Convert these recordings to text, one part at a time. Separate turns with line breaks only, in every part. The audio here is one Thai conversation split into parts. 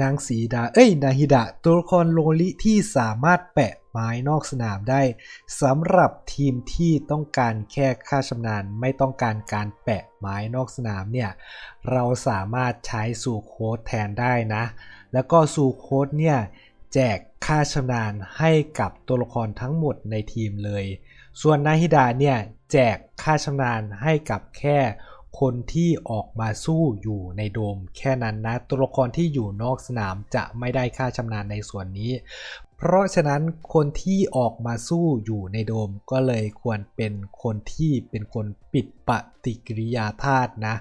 นางสีดา เอ้ย นาฮิดะ ตัวละครโลลิที่สามารถแปะไม้นอกสนามได้สำหรับทีมที่ต้องการแค่ค่าชำนาญ ไม่ต้องการการแปะไม้นอกสนามเนี่ย เราสามารถใช้สูโค้ดแทนได้นะ แล้วก็สูโค้ดเนี่ย แจกค่าชำนาญให้กับตัวละครทั้งหมดในทีมเลย ส่วนนาฮิดะเนี่ย แจกค่าชำนาญให้กับแค่ คนที่ออกมาสู้อยู่ในโดมแค่นั้นนะตัวละครที่อยู่นอกสนามจะไม่ได้ค่าชำนาญในส่วนนี้ เพราะฉะนั้นคนที่ออกมาสู้อยู่ในโดมก็เลยควรเป็นคนที่เป็นคนปิดปฏิกิริยาธาตุนะ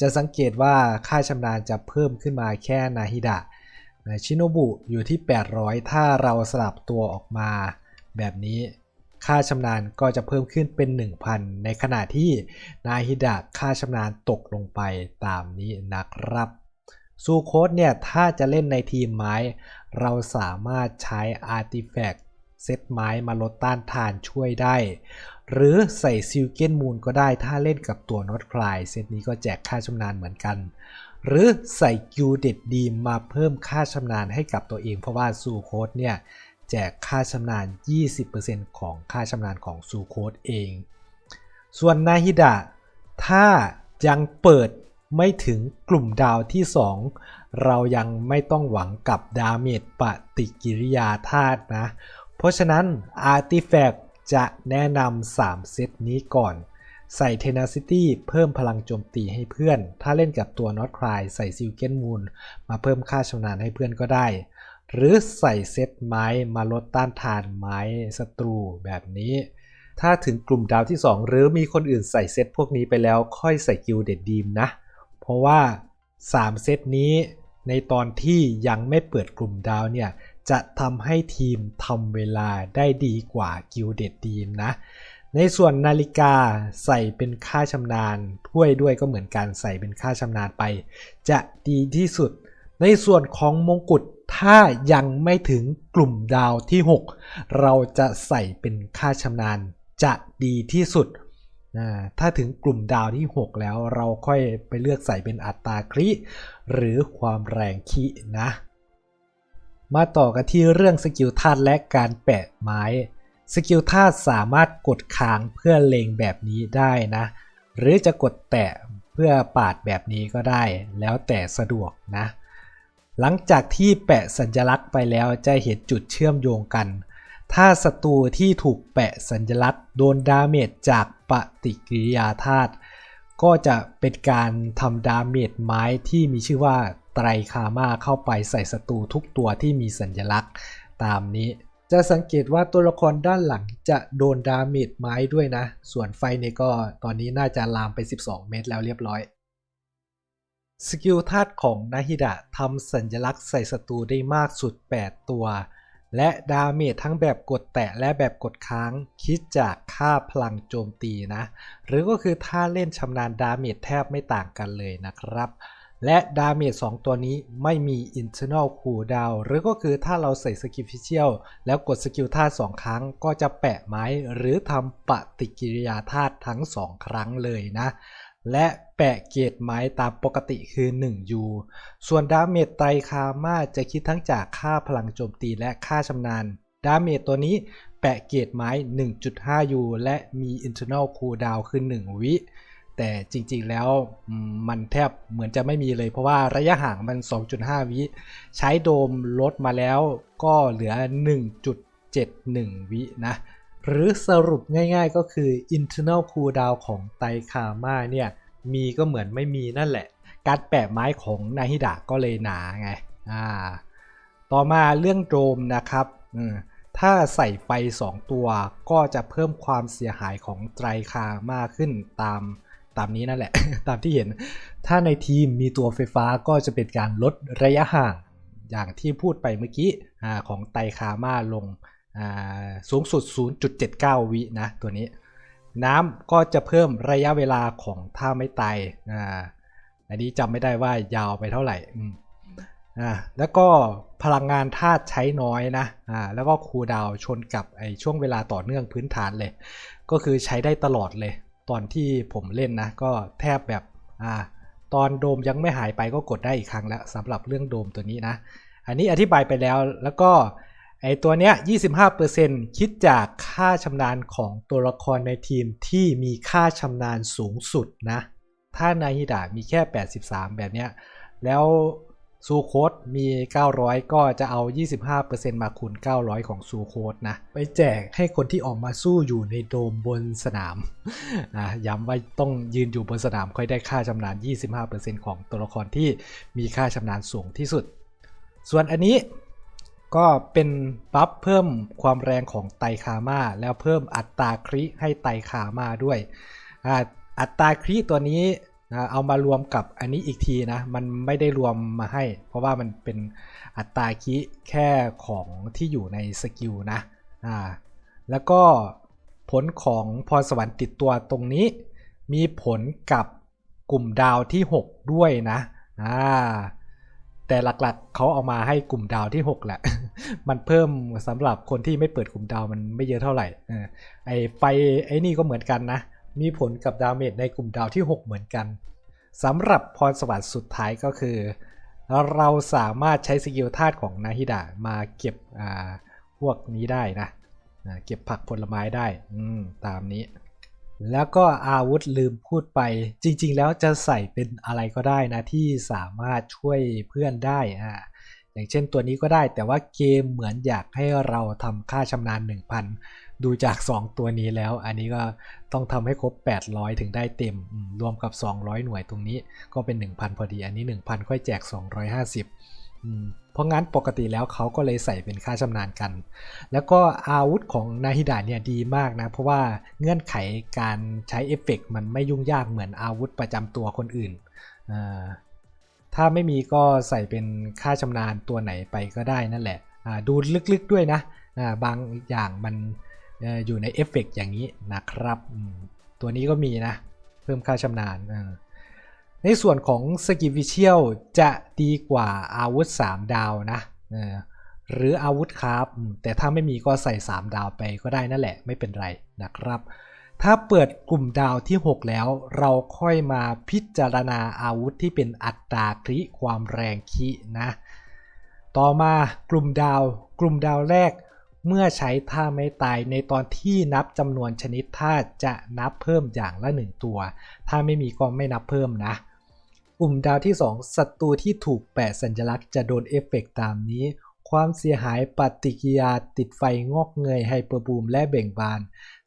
จะสังเกตว่าค่าชำนาญจะเพิ่มขึ้นมาแค่นาฮิดะชิโนบุอยู่ที่ 800 ถ้าเราสลับตัวออกมาแบบนี้ ค่าชำนาญก็จะเพิ่มขึ้นเป็น 1,000 ในขณะที่นาฮิดะค่าชำนาญตกลงไปตามนี้นะครับซูโค้ดเนี่ยถ้าจะเล่นในทีมไม้ เราสามารถใช้อาร์ติแฟกต์เซตไม้มาลดต้านทานช่วยได้ หรือใส่ซิลเกนมูลก็ได้ถ้าเล่นกับตัวนอตคลายเซตนี้ก็แจกค่าชำนาญเหมือนกัน หรือใส่กิวเด็ดดีมาเพิ่มค่าชำนาญให้กับตัวเองเพราะว่าซูโค้ดเนี่ย แจกค่าชำนาญ 20%ของค่าชำนาญของซูโคดเอง ส่วนนาฮิดะถ้ายังเปิดไม่ถึงกลุ่มดาวที่ 2 เรายังไม่ต้องหวังกับดาเมจปฏิกิริยาธาตุนะ เพราะฉะนั้นอาร์ติแฟกจะแนะนำ3เซตนี้ก่อน ใส่ Tenacity เพิ่มพลังโจมตีให้เพื่อน ถ้าเล่นกับตัว Not Cry ใส่ Silken Moon มาเพิ่มค่าชำนาญให้เพื่อนก็ได้ หรือใส่เซตไม้มาลดต้านทานไม้ศัตรูแบบนี้ ถ้าถึงกลุ่มดาวที่ 2 หรือมีคนอื่นใส่เซตพวกนี้ไปแล้วค่อยใส่กิลเด็ดดีมนะ เพราะว่า 3 เซตนี้ในตอนที่ยังไม่เปิดกลุ่มดาวเนี่ยจะทำให้ทีมทำเวลาได้ดีกว่ากิลเด็ดดีมนะ ในส่วนนาฬิกาใส่เป็นค่าชำนาญถ้วยด้วยก็เหมือนกันใส่เป็นค่าชำนาญไป จะดีที่สุด ในส่วนของมงกุฎ ถ้ายังไม่ถึงกลุ่มดาวที่ 6 เราจะใส่เป็นค่าชำนาญจะดีที่สุด ถ้าถึงกลุ่มดาวที่ 6 แล้วเราค่อยไปเลือกใส่เป็นอัตราคลิหรือความแรงคีนะ มาต่อกันที่เรื่องสกิลธาตุและการแปะไม้ สกิลธาตุสามารถกดค้างเพื่อเลงแบบนี้ได้นะ หรือจะกดแตะเพื่อปาดแบบนี้ก็ได้ แล้วแต่สะดวกนะ หลังจากที่แปะสัญลักษณ์ไปแล้วจะเห็นจุดเชื่อมโยงกัน ถ้าศัตรูที่ถูกแปะสัญลักษณ์โดนดาเมจจากปฏิกิริยาธาตุก็จะเป็นการทำดาเมจไม้ที่มีชื่อว่าไตรคามาเข้าไปใส่ศัตรูทุกตัวที่มีสัญลักษณ์ตามนี้ จะสังเกตว่าตัวละครด้านหลังจะโดนดาเมจไม้ด้วยนะ ส่วนไฟเนี่ยก็ตอนนี้น่าจะลามไป 12 เมตรแล้วเรียบร้อย สกิลธาตุของนาฮิดะทำสัญลักษณ์ใส่ศัตรูได้มากสุด 8 ตัว และดาเมจทั้งแบบกดแตะและแบบกดค้างคิดจากค่าพลังโจมตีนะ หรือก็คือถ้าเล่นชำนาญดาเมจแทบไม่ต่างกันเลยนะครับ และดาเมจ2ตัวนี้ไม่มี internal cooldown หรือก็คือถ้าเราใส่สกิลฟิเชียลแล้วกดสกิลธาตุ2ครั้ง ก็จะแปะไม้ หรือทำปฏิกิริยาธาตุทั้ง 2 ครั้งเลยนะ และแปะเกตไม้ตามปกติคือ 1U ส่วนดาเมจไตรคามาจะคิดทั้งจากค่าพลังโจมตีและค่าชำนาญ ดาเมจตัวนี้แปะเกตไม้ 1.5U และมี internal cooldown คือ 1 วิ แต่จริงๆแล้วมันแทบเหมือนจะไม่มีเลยเพราะว่าระยะห่างมัน 2.5 วิ ใช้โดมลดมาแล้วก็เหลือ 1.71 วินะ หรือสรุปง่าย ๆ ก็คือ internal cooldown ของไตคาม่าเนี่ยมีก็เหมือนไม่มีนั่นแหละ การแปะไม้ของนาฮิดะก็เลยหนาไงอ่าต่อมาเรื่องโดมนะครับถ้าใส่ไฟ 2 ตัวก็จะเพิ่มความเสียหายของไตรคามากขึ้นตามตามนี้นั่นแหละ ตามที่เห็น ถ้าในทีมมีตัวไฟฟ้าก็จะเป็นการลดระยะห่างอย่างที่พูดไปเมื่อกี้อของไตคามาลง สูงสุด 0.79 วินะตัวนี้ น้ำก็จะเพิ่มระยะเวลาของท่าไม่ตายอันนี้จำไม่ได้ว่ายาวไปเท่าไหร่อ่าแล้วก็พลังงานธาตุใช้น้อยนะอ่าแล้วก็คูดาวชนกับไอช่วงเวลาต่อเนื่องพื้นฐานเลย ก็คือใช้ได้ตลอดเลย ตอนที่ผมเล่นนะ ก็แทบแบบอ่าตอนโดมยังไม่หายไปก็กดได้อีกครั้งแล้วสำหรับเรื่องโดมตัวนี้นะ อันนี้อธิบายไปแล้วแล้วก็ ไอตัวเนี้ย 25%คิดจากค่าชำนาญของตัวละครในทีมที่มีค่าชำนาญสูงสุดนะ ถ้านาฮิดะมีแค่ 83 แบบเนี้ย แล้วซูโคดมี 900 ก็จะเอา 25%มาคูณ 900 ของซูโคดนะ ไปแจกให้คนที่ออกมาสู้อยู่ในโดมบนสนามนะย้ำว่าต้องยืนอยู่บนสนามค่อยได้ค่าชำนาญ 25%ของตัวละครที่มีค่าชำนาญสูงที่สุด ส่วนอันนี้ ก็เป็นบัฟเพิ่มความแรงของไตคามาแล้วเพิ่มอัตราคริให้ไตคามาด้วยอัตราคริตัวนี้เอามารวมกับอันนี้อีกทีนะ มันไม่ได้รวมมาให้ เพราะว่ามันเป็นอัตราคริแค่ของที่อยู่ในสกิลนะอ่าแล้วก็ผลของพรสวรรค์ติดตัวตรงนี้ มีผลกับกลุ่มดาวที่ 6 ด้วยนะอ่า แต่หลักๆเขาเอามาให้กลุ่มดาวที่ 6 แหละ มันเพิ่มสำหรับคนที่ไม่เปิดกลุ่มดาวมันไม่เยอะเท่าไหร่ไอไฟไอนี่ก็เหมือนกันนะ มีผลกับดาเมจในกลุ่มดาวที่ 6 เหมือนกันสำหรับพรสวรรค์สุดท้ายก็คือ เราสามารถใช้สกิลธาตุของนาฮิดะมาเก็บอ่าพวกนี้ได้นะ เก็บผักผลไม้ได้อืมตามนี้ แล้วก็อาวุธลืมพูดไป จริง ๆ แล้วจะใส่เป็นอะไรก็ได้นะที่สามารถช่วยเพื่อนได้อ่าอย่างเช่นตัวนี้ก็ได้แต่ว่าเกมเหมือนอยากให้เราทำค่าชำนาญ 1,000 ดูจาก 2 ตัวนี้แล้ว อันนี้ก็ต้องทำให้ครบ 800 ถึงได้เต็ม รวมกับ 200 หน่วยตรงนี้ก็เป็น 1,000 พอดี อันนี้ 1,000 ค่อยแจก 250อืม ราะงั้นปกติแล้วเขาก็เลยใส่เป็นค่าชำนาญกัน แล้วก็อาวุธของนาฮิดะเนี่ยดีมากนะ เพราะว่าเงื่อนไขการใช้เอฟเฟกต์มันไม่ยุ่งยากเหมือนอาวุธประจำตัวคนอื่น ถ้าไม่มีก็ใส่เป็นค่าชำนาญตัวไหนไปก็ได้นั่นแหละ ดูลึกๆด้วยนะบางอย่างมันอยู่ในเอฟเฟกต์อย่างนี้นะครับ ตัวนี้ก็มีนะ เพิ่มค่าชำนาญอ ในส่วนของสกิลวิเชียลจะดีกว่าอาวุธ 3 ดาวนะหรืออาวุธครับ แต่ถ้าไม่มีก็ใส่ 3 ดาวไปก็ได้นั่นแหละไม่เป็นไรนะครับ ถ้าเปิดกลุ่มดาวที่ 6 แล้ว เราค่อยมาพิจารณาอาวุธที่เป็นอัตราคริความแรงคินะ ต่อมากลุ่มดาว กลุ่มดาวแรกเมื่อใช้ท่าไม่ตายในตอนที่นับจำนวนชนิดท่าจะนับเพิ่มอย่างละ 1 ตัว ถ้าไม่มีก็ไม่นับเพิ่มนะ กลุ่มดาวที่ 2 ศัตรูที่ถูกแปะสัญลักษณ์จะโดนเอฟเฟกต์ตามนี้ ความเสียหายปฏิกิริยาติดไฟงอกเงยไฮเปอร์บูมและเบ่งบาน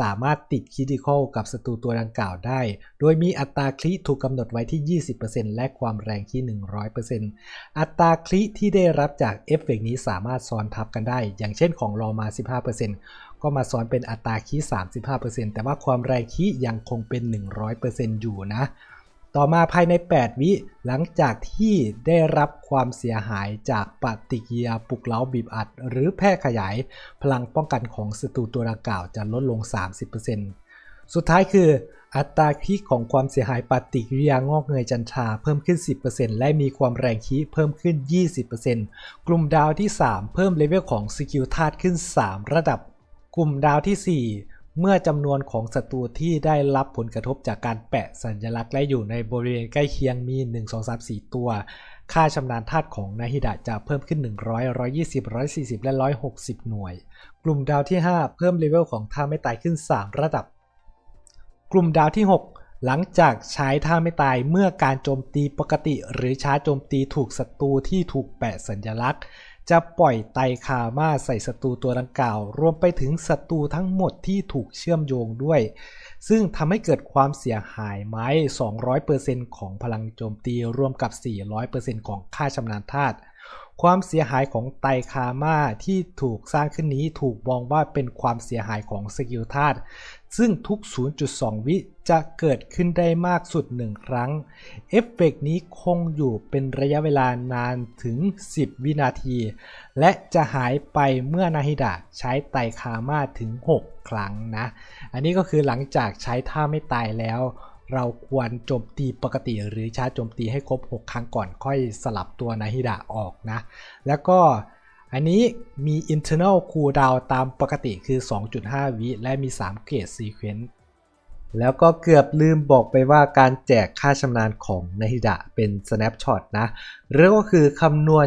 สามารถติดคิดิคอลกับศัตรูตัวดังกล่าวได้ โดยมีอัตราคลิถูกกำหนดไว้ที่ 20%และความแรงที่ 100%อัตราคลิที่ได้รับจากเอฟเฟกต์นี้สามารถซ้อนทับกันได้ อย่างเช่นของรอมา 15%ก็มาซ้อนเป็นอัตราคี 35%แต่ว่าความแรงคียังคงเป็น 100%อยู่นะ ต่อมาภายใน 8 วิหลังจากที่ได้รับความเสียหายจากปฏิกิริยาปลุกเล้าบีบอัด หรือแพร่ขยาย พลังป้องกันของศัตรูตัวดังกล่าวจะลดลง 30%สุดท้ายคือ อัตราคีของความเสียหายปฏิกิริยางอกเงยจันทราเพิ่มขึ้น 10%และมีความแรงคีเพิ่มขึ้น 20%กลุ่มดาวที่ 3 เพิ่มเลเวลของสกิลธาตุขึ้น 3 ระดับ กลุ่มดาวที่ 4 เมื่อจำนวนของศัตรูที่ได้รับผลกระทบจากการแปะสัญลักษณ์และอยู่ในบริเวณใกล้เคียงมี 1 2 3 4 ตัว ค่าชำนาญธาตุของนาฮิดะจะเพิ่มขึ้น 100 120 140 และ 160 หน่วย กลุ่มดาวที่ 5 เพิ่มเลเวลของท่าไม่ตายขึ้น 3 ระดับ กลุ่มดาวที่ 6 หลังจากใช้ท่าไม่ตายเมื่อการโจมตีปกติ หรือช้าโจมตีถูกศัตรูที่ถูกแปะสัญลักษณ์ จะปล่อยไตคามาใส่ศัตรูตัวดังกล่าว รวมไปถึงศัตรูทั้งหมดที่ถูกเชื่อมโยงด้วย ซึ่งทำให้เกิดความเสียหายไม้ 200%ของพลังโจมตีรวมกับ 400%ของค่าชำนาญธาตุความเสียหายของไตคามาที่ถูกสร้างขึ้นนี้ถูกมองว่าเป็นความเสียหายของสกิลธาตุ ซึ่งทุก 0.2 วิจะเกิดขึ้นได้มากสุด 1 ครั้ง เอฟเฟกต์นี้คงอยู่เป็นระยะเวลานานถึง 10 วินาที และจะหายไปเมื่อนาฮิดะใช้ไตคามาถึง 6 ครั้งนะ อันนี้ก็คือหลังจากใช้ท่าไม่ตายแล้ว เราควรโจมตีปกติหรือชาร์จโจมตีให้ครบ 6 ครั้งก่อนค่อยสลับตัวนาฮิดะออกนะ แล้วก็ อันนี้มี internal cooldown ตามปกติคือ 2.5 วิและมี 3 เกรด sequence แล้วก็เกือบลืมบอกไปว่าการแจกค่าชำนาญของนาฮิดะเป็น snapshot นะหรือก็คือคำนวณ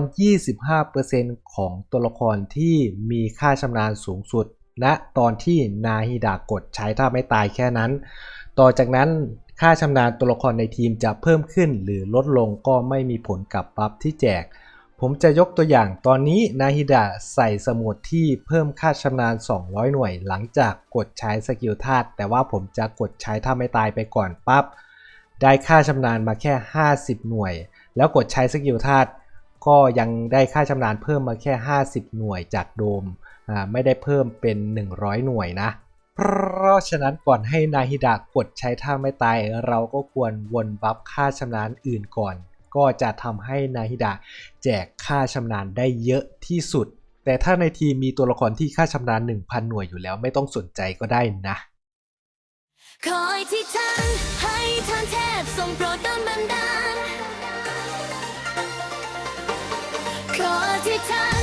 25%ของตัวละครที่มีค่าชำนาญสูงสุดณนะตอนที่นาฮิดะกดใช้ถ้าไม่ตายแค่นั้น ต่อจากนั้นค่าชำนาญตัวละครในทีมจะเพิ่มขึ้นหรือลดลงก็ไม่มีผลกับบัฟที่แจก ผมจะยกตัวอย่างตอนนี้นาฮิดะใส่สมุดที่เพิ่มค่าชำนาญ 200 หน่วย หลังจากกดใช้สกิลธาตุแต่ว่าผมจะกดใช้ถ้าไม่ตายไปก่อนปั๊บได้ค่าชำนาญมาแค่ 50 หน่วย แล้วกดใช้สกิลธาตุก็ยังได้ค่าชำนาญเพิ่มมาแค่ 50 หน่วยจากโดมอ่าไม่ได้เพิ่มเป็น 100 หน่วยนะ เพราะฉะนั้นก่อนให้นาฮิดะกดใช้ท่าไม่ตาย เราก็ควรวนบัฟค่าชำนาญอื่นก่อน ก็จะทำให้นาฮิดะแจกค่าชำนาญได้เยอะที่สุด แต่ถ้าในทีมมีตัวละครที่ค่าชำนาญ 1,000 หน่วยอยู่แล้วไม่ต้องสนใจก็ได้นะ
คอยที่ท่านให้ท่านเทพทรงโปรดดลบันดาลขอที่ท่าน